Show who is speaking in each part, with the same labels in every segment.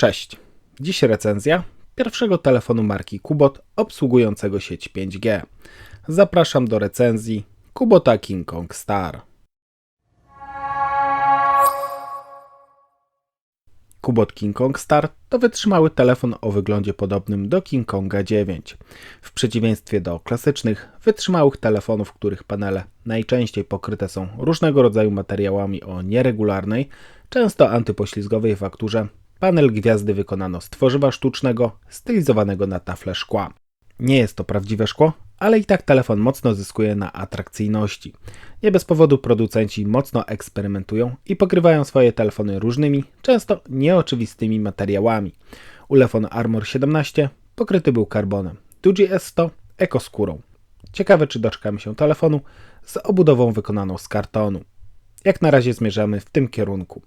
Speaker 1: Cześć. Dziś recenzja pierwszego telefonu marki Kubot obsługującego sieć 5G. Zapraszam do recenzji Kubota King Kong Star. Kubot King Kong Star to wytrzymały telefon o wyglądzie podobnym do King Konga 9. W przeciwieństwie do klasycznych, wytrzymałych telefonów, których panele najczęściej pokryte są różnego rodzaju materiałami o nieregularnej, często antypoślizgowej fakturze, panel gwiazdy wykonano z tworzywa sztucznego, stylizowanego na tafle szkła. Nie jest to prawdziwe szkło, ale i tak telefon mocno zyskuje na atrakcyjności. Nie bez powodu producenci mocno eksperymentują i pokrywają swoje telefony różnymi, często nieoczywistymi materiałami. Ulefon Armor 17 pokryty był karbonem, Duji S100 ekoskórą. Ciekawe czy doczekamy się telefonu z obudową wykonaną z kartonu. Jak na razie zmierzamy w tym kierunku.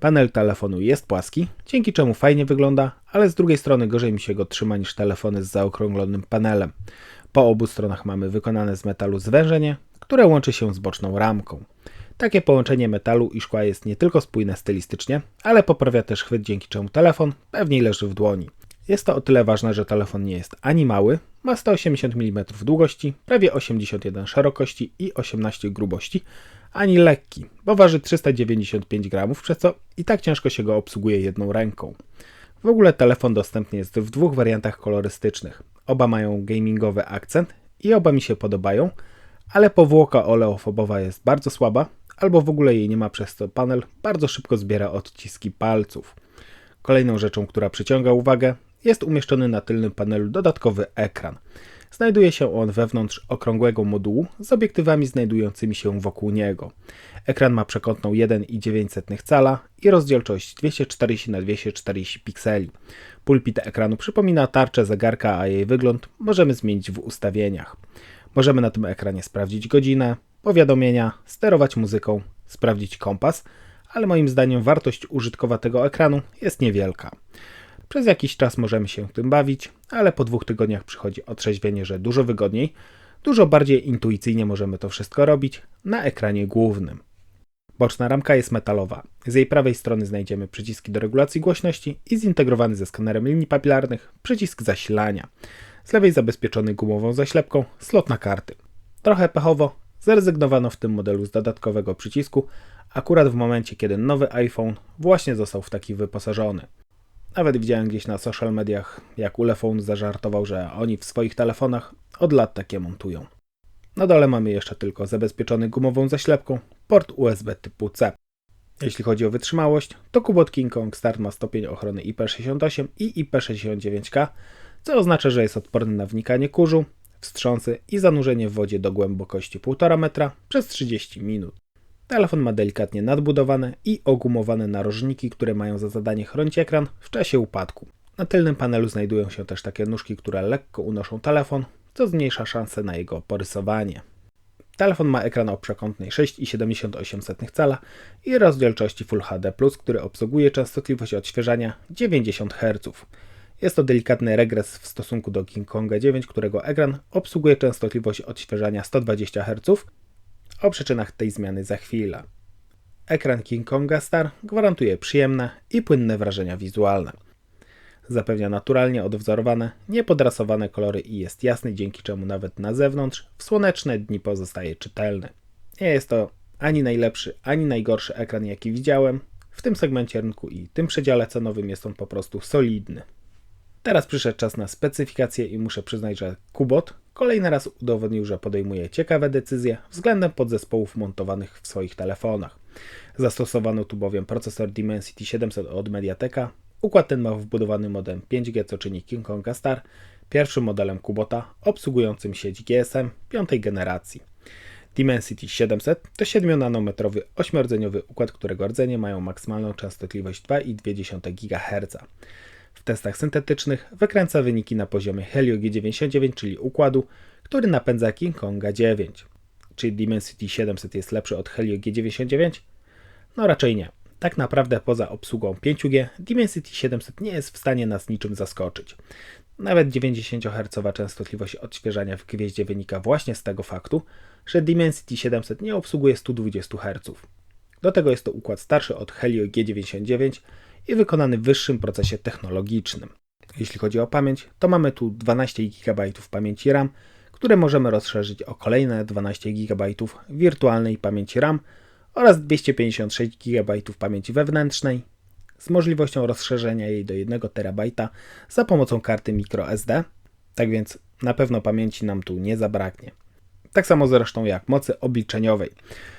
Speaker 1: Panel telefonu jest płaski, dzięki czemu fajnie wygląda, ale z drugiej strony gorzej mi się go trzyma niż telefony z zaokrąglonym panelem. Po obu stronach mamy wykonane z metalu zwężenie, które łączy się z boczną ramką. Takie połączenie metalu i szkła jest nie tylko spójne stylistycznie, ale poprawia też chwyt, dzięki czemu telefon pewniej leży w dłoni. Jest to o tyle ważne, że telefon nie jest ani mały, ma 180 mm długości, prawie 81 szerokości i 18 grubości, ani lekki, bo waży 395 gramów, przez co i tak ciężko się go obsługuje jedną ręką. W ogóle telefon dostępny jest w dwóch wariantach kolorystycznych. Oba mają gamingowy akcent i oba mi się podobają, ale powłoka oleofobowa jest bardzo słaba, albo w ogóle jej nie ma, przez co panel bardzo szybko zbiera odciski palców. Kolejną rzeczą, która przyciąga uwagę, jest umieszczony na tylnym panelu dodatkowy ekran. Znajduje się on wewnątrz okrągłego modułu z obiektywami znajdującymi się wokół niego. Ekran ma przekątną 1,9 cala i rozdzielczość 240 x 240 pikseli. Pulpit ekranu przypomina tarczę zegarka, a jej wygląd możemy zmienić w ustawieniach. Możemy na tym ekranie sprawdzić godzinę, powiadomienia, sterować muzyką, sprawdzić kompas, ale moim zdaniem wartość użytkowa tego ekranu jest niewielka. Przez jakiś czas możemy się tym bawić, ale po dwóch tygodniach przychodzi otrzeźwienie, że dużo wygodniej, dużo bardziej intuicyjnie możemy to wszystko robić na ekranie głównym. Boczna ramka jest metalowa. Z jej prawej strony znajdziemy przyciski do regulacji głośności i zintegrowany ze skanerem linii papilarnych przycisk zasilania. Z lewej zabezpieczony gumową zaślepką slot na karty. Trochę pechowo zrezygnowano w tym modelu z dodatkowego przycisku, akurat w momencie kiedy nowy iPhone właśnie został w taki wyposażony. Nawet widziałem gdzieś na social mediach, jak Ulefone zażartował, że oni w swoich telefonach od lat takie montują. Na dole mamy jeszcze tylko zabezpieczony gumową zaślepką port USB typu C. Jeśli chodzi o wytrzymałość, to Kubot King Kong Start ma stopień ochrony IP68 i IP69K, co oznacza, że jest odporny na wnikanie kurzu, wstrząsy i zanurzenie w wodzie do głębokości 1,5 metra przez 30 minut. Telefon ma delikatnie nadbudowane i ogumowane narożniki, które mają za zadanie chronić ekran w czasie upadku. Na tylnym panelu znajdują się też takie nóżki, które lekko unoszą telefon, co zmniejsza szanse na jego porysowanie. Telefon ma ekran o przekątnej 6,78 cala i rozdzielczości Full HD+, który obsługuje częstotliwość odświeżania 90 Hz. Jest to delikatny regres w stosunku do King Konga 9, którego ekran obsługuje częstotliwość odświeżania 120 Hz, o przyczynach tej zmiany za chwilę. Ekran King Konga Star gwarantuje przyjemne i płynne wrażenia wizualne. Zapewnia naturalnie odwzorowane, niepodrasowane kolory i jest jasny, dzięki czemu nawet na zewnątrz w słoneczne dni pozostaje czytelny. Nie jest to ani najlepszy, ani najgorszy ekran, jaki widziałem. W tym segmencie rynku i tym przedziale cenowym jest on po prostu solidny. Teraz przyszedł czas na specyfikację i muszę przyznać, że Kubot kolejny raz udowodnił, że podejmuje ciekawe decyzje względem podzespołów montowanych w swoich telefonach. Zastosowano tu bowiem procesor Dimensity 700 od Mediateka. Układ ten ma wbudowany modem 5G, co czyni King Konga Star pierwszym modelem Kubota obsługującym sieć GSM piątej generacji. Dimensity 700 to 7-nanometrowy ośmiordzeniowy układ, którego rdzenie mają maksymalną częstotliwość 2,2 GHz. W testach syntetycznych wykręca wyniki na poziomie Helio G99, czyli układu, który napędza King Konga 9. Czy Dimensity 700 jest lepszy od Helio G99? No raczej nie. Tak naprawdę poza obsługą 5G, Dimensity 700 nie jest w stanie nas niczym zaskoczyć. Nawet 90 Hz częstotliwość odświeżania w gwieździe wynika właśnie z tego faktu, że Dimensity 700 nie obsługuje 120 Hz. Do tego jest to układ starszy od Helio G99 i wykonany w wyższym procesie technologicznym. Jeśli chodzi o pamięć, to mamy tu 12 GB pamięci RAM, które możemy rozszerzyć o kolejne 12 GB wirtualnej pamięci RAM oraz 256 GB pamięci wewnętrznej z możliwością rozszerzenia jej do 1 TB za pomocą karty microSD. Tak więc na pewno pamięci nam tu nie zabraknie. Tak samo zresztą jak mocy obliczeniowej.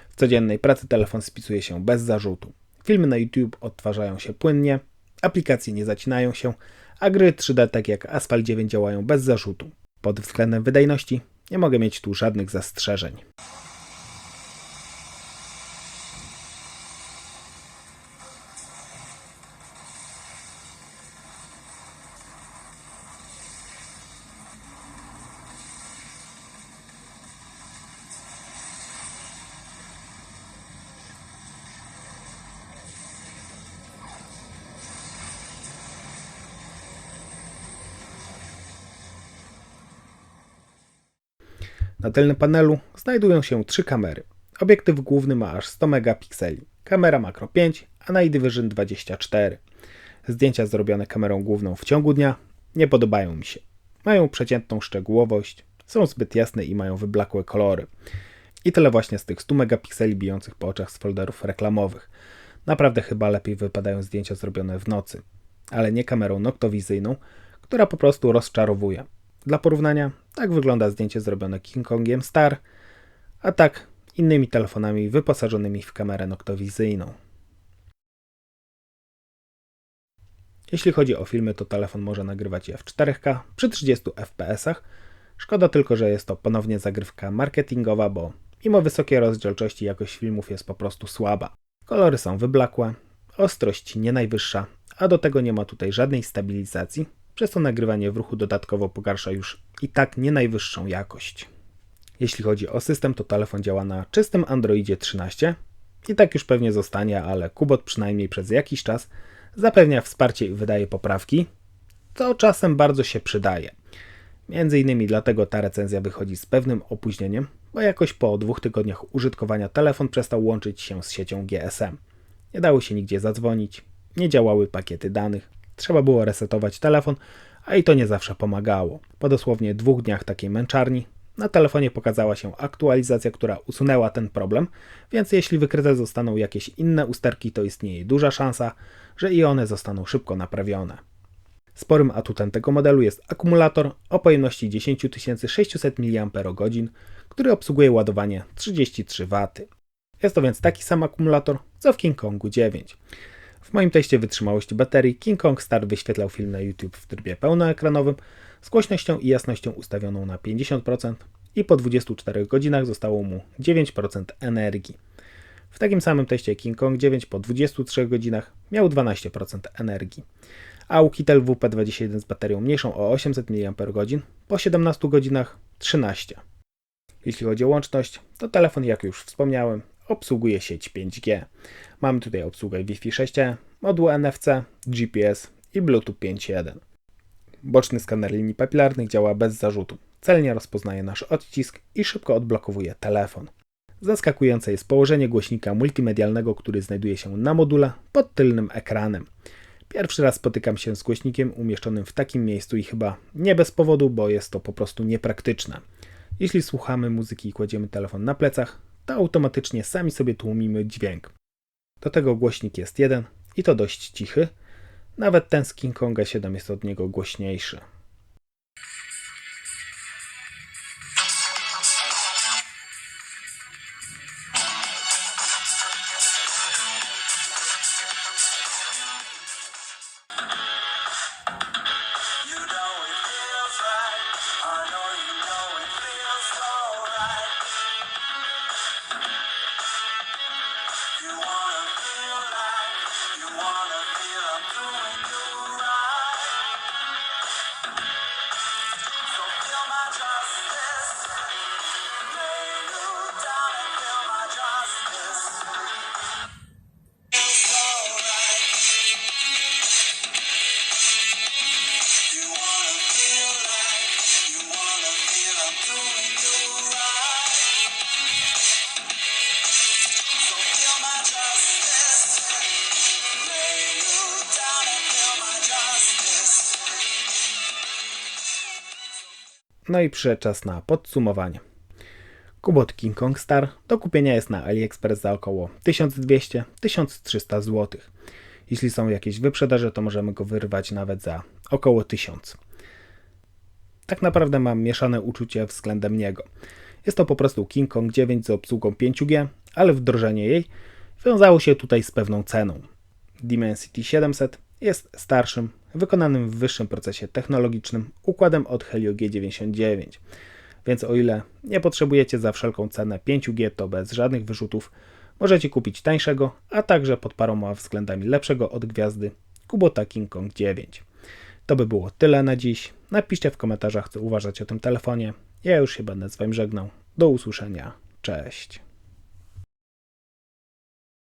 Speaker 1: W codziennej pracy telefon spisuje się bez zarzutu. Filmy na YouTube odtwarzają się płynnie, aplikacje nie zacinają się, a gry 3D tak jak Asphalt 9 działają bez zarzutu. Pod względem wydajności nie mogę mieć tu żadnych zastrzeżeń. Na tylnym panelu znajdują się trzy kamery. Obiektyw główny ma aż 100 megapikseli, kamera makro 5, a Vision 24. Zdjęcia zrobione kamerą główną w ciągu dnia nie podobają mi się. Mają przeciętną szczegółowość, są zbyt jasne i mają wyblakłe kolory. I tyle właśnie z tych 100 megapikseli bijących po oczach z folderów reklamowych. Naprawdę chyba lepiej wypadają zdjęcia zrobione w nocy, ale nie kamerą noktowizyjną, która po prostu rozczarowuje. Dla porównania, tak wygląda zdjęcie zrobione King Kongiem Star, a tak innymi telefonami wyposażonymi w kamerę noktowizyjną. Jeśli chodzi o filmy, to telefon może nagrywać je w 4K przy 30 fps. Szkoda tylko, że jest to ponownie zagrywka marketingowa, bo mimo wysokiej rozdzielczości jakość filmów jest po prostu słaba. Kolory są wyblakłe, ostrość nie najwyższa, a do tego nie ma tutaj żadnej stabilizacji, przez to nagrywanie w ruchu dodatkowo pogarsza już i tak nie najwyższą jakość. Jeśli chodzi o system, to telefon działa na czystym Androidzie 13 i tak już pewnie zostanie, ale Kubot przynajmniej przez jakiś czas zapewnia wsparcie i wydaje poprawki, co czasem bardzo się przydaje. Między innymi dlatego ta recenzja wychodzi z pewnym opóźnieniem, bo jakoś po dwóch tygodniach użytkowania telefon przestał łączyć się z siecią GSM. Nie dało się nigdzie zadzwonić, nie działały pakiety danych, Trzeba było resetować telefon, a i to nie zawsze pomagało. Po dosłownie dwóch dniach takiej męczarni na telefonie pokazała się aktualizacja, która usunęła ten problem, więc jeśli wykryte zostaną jakieś inne usterki, to istnieje duża szansa, że i one zostaną szybko naprawione. Sporym atutem tego modelu jest akumulator o pojemności 10600 mAh, który obsługuje ładowanie 33 W. Jest to więc taki sam akumulator co w King Kongu 9. W moim teście wytrzymałości baterii King Kong Star wyświetlał film na YouTube w trybie pełnoekranowym z głośnością i jasnością ustawioną na 50% i po 24 godzinach zostało mu 9% energii. W takim samym teście King Kong 9 po 23 godzinach miał 12% energii, a Ukitel WP21 z baterią mniejszą o 800 mAh po 17 godzinach 13. Jeśli chodzi o łączność, to telefon, jak już wspomniałem, obsługuje sieć 5G. Mamy tutaj obsługę Wi-Fi 6, moduł NFC, GPS i Bluetooth 5.1. Boczny skaner linii papilarnych działa bez zarzutu. Celnie rozpoznaje nasz odcisk i szybko odblokowuje telefon. Zaskakujące jest położenie głośnika multimedialnego, który znajduje się na module pod tylnym ekranem. Pierwszy raz spotykam się z głośnikiem umieszczonym w takim miejscu i chyba nie bez powodu, bo jest to po prostu niepraktyczne. Jeśli słuchamy muzyki i kładziemy telefon na plecach, to automatycznie sami sobie tłumimy dźwięk. Do tego głośnik jest jeden i to dość cichy. Nawet ten z King Konga 7 jest od niego głośniejszy. No i przyszedł czas na podsumowanie. Kubot King Kong Star do kupienia jest na AliExpress za około 1200-1300 zł. Jeśli są jakieś wyprzedaże, to możemy go wyrwać nawet za około 1000. Tak naprawdę mam mieszane uczucie względem niego. Jest to po prostu King Kong 9 z obsługą 5G, ale wdrożenie jej wiązało się tutaj z pewną ceną. Dimensity 700 jest starszym, wykonanym w wyższym procesie technologicznym układem od Helio G99. Więc o ile nie potrzebujecie za wszelką cenę 5G, to bez żadnych wyrzutów możecie kupić tańszego, a także pod paroma względami lepszego od gwiazdy Kubota King Kong 9. To by było tyle na dziś. Napiszcie w komentarzach, co uważacie o tym telefonie. Ja już się będę z Wami żegnał. Do usłyszenia. Cześć.